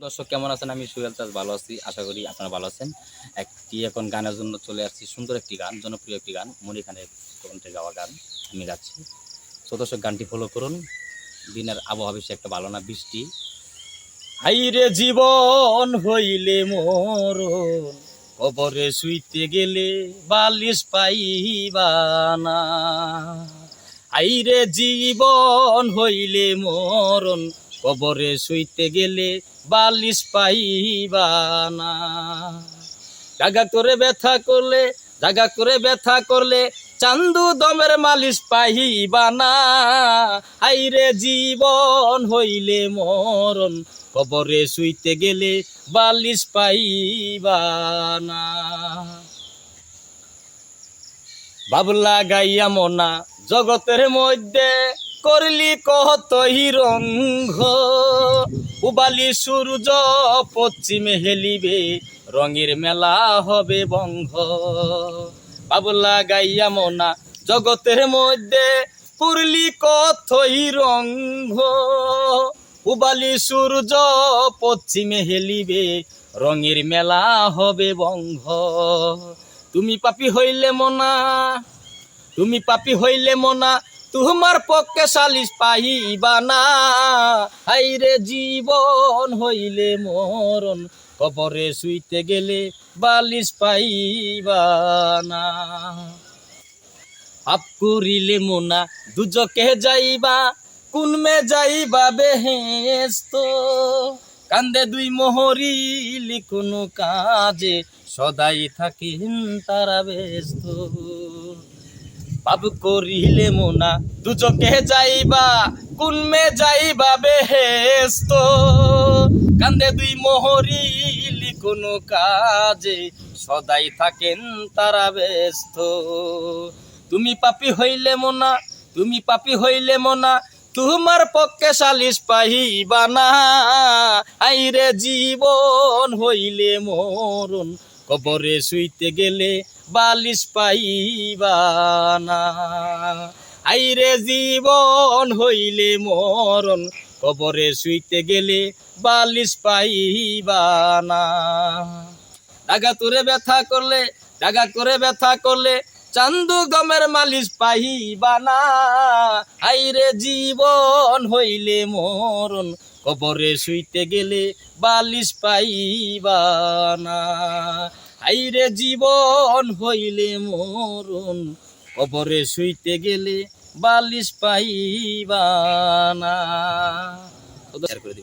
দর্শক কেমন আছেন? আমি সুহেল চাষ ভালো আছি, আশা করি আপনারা ভালো আছেন। একটি এখন গানের জন্য চলে আসছি সুন্দর একটি গান, জনপ্রিয় একটি গান মনি খানের কণ্ঠে গাওয়া গান। আমি গাচ্ছি তো দর্শক, গানটি ফলো করুন। দিনের আবহাওয়া বেশি একটা ভালো না, বৃষ্টি। হাইরে জীবন হইলে মোর, কবরে শুইতে গেলে বালিশ পাইবা না। আইরে জীবন হইলে মরণ কবরে শুইতে গেলে বালিশ পাইবা না। জাগা করে ব্যথা করলে, জাগা করে ব্যথা করলে চান্দু দমের মালিশ পাইবা না। আইরে জীবন হইলে মরণ, কবরে শুইতে গেলে বালিশ পাইবা না। বাবলা গাইয়া মনা জগতের মধ্যে করলি কত হিরঙ্গ উবালি সূর্য পশ্চিমে হেলিবে, রঙের মেলা হবে বঙ্গ। বাবলা গাইয়া মনা জগতের মধ্যে করলি কত হিরঙ্গ উবালি সূর্য পশ্চিমে হেলিবে, রঙের মেলা হবে বঙ্গ। তুমি পাপি হইলে মনা, তুমি পাপি হইলে মনা তোমার পক্ষে সালিশ পাইবা না। হাইরে জীবন, হইলে মরণ, কবরে শুইতে গেলে বালিশ পাইবা না। পাপ করিলে মোনা দুজকে যাইবা কুনমে যাইবা বেহেস্ত কান্দে দুই মোহরিলি, কোনো কাজে সদাই থাকিন তারা ব্যস্ত। পাপ করিলে মোনা দুজকে যাইবা কোন মে যাইবা বেহেস্ত। কান্দে দুই মোহরিলি কোনো কাজে, সদাই থাকেন তারা ব্যস্ত। তুমি পাপি হইলে মোনা, তুমি পাপি হইলে মোনা, তোমার পক্ষে সালিশ পাইবা না। আইরে জীবন হইলে মরণ কবরে শুইতে গেলে বালিশ পাইবা না। আইরে জীবন হইলে মরণ, কবরে শুইতে গেলে বালিশ পাইবা না। ডাগা তোরে ব্যথা করলে ডাগা করে ব্যথা করলে চান্দু গমের মালিশ পাইবা না। আইরে জীবন হইলে মরণ কবরে শুইতে গেলে বালিশ পাইবা না। আইরে জীবন হইলে মরণ কবরে শুইতে গেলে বালিশ পাইবা না। করে